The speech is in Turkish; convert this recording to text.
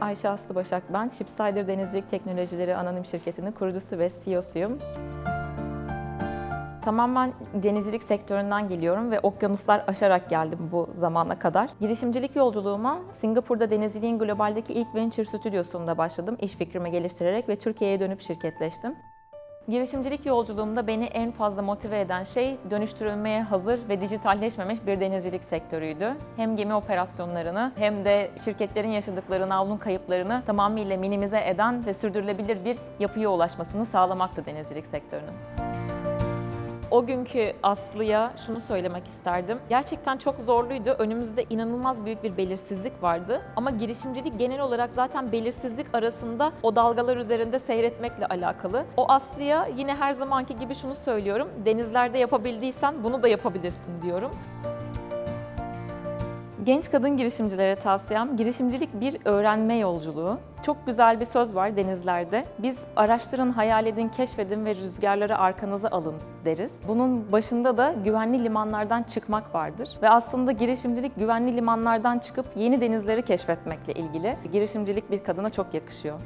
Ayşe Aslı Başak ben. Shipsider Denizcilik Teknolojileri Anonim Şirketi'nin kurucusu ve CEO'suyum. Tamamen denizcilik sektöründen geliyorum ve okyanuslar aşarak geldim bu zamana kadar. Girişimcilik yolculuğuma Singapur'da denizciliğin globaldeki ilk venture stüdyosunda başladım. İş fikrimi geliştirerek ve Türkiye'ye dönüp şirketleştim. Girişimcilik yolculuğumda beni en fazla motive eden şey dönüştürülmeye hazır ve dijitalleşmemiş bir denizcilik sektörüydü. Hem gemi operasyonlarını hem de şirketlerin yaşadıkları navlun kayıplarını tamamıyla minimize eden ve sürdürülebilir bir yapıya ulaşmasını sağlamaktı denizcilik sektörünün. O günkü Aslı'ya şunu söylemek isterdim. Gerçekten çok zorluydu. Önümüzde inanılmaz büyük bir belirsizlik vardı. Ama girişimcilik genel olarak zaten belirsizlik arasında o dalgalar üzerinde seyretmekle alakalı. O Aslı'ya yine her zamanki gibi şunu söylüyorum. Denizlerde yapabildiysen bunu da yapabilirsin diyorum. Genç kadın girişimcilere tavsiyem, girişimcilik bir öğrenme yolculuğu. Çok güzel bir söz var denizlerde. Biz araştırın, hayal edin, keşfedin ve rüzgarları arkanıza alın deriz. Bunun başında da güvenli limanlardan çıkmak vardır. Ve aslında girişimcilik güvenli limanlardan çıkıp yeni denizleri keşfetmekle ilgili. Girişimcilik bir kadına çok yakışıyor.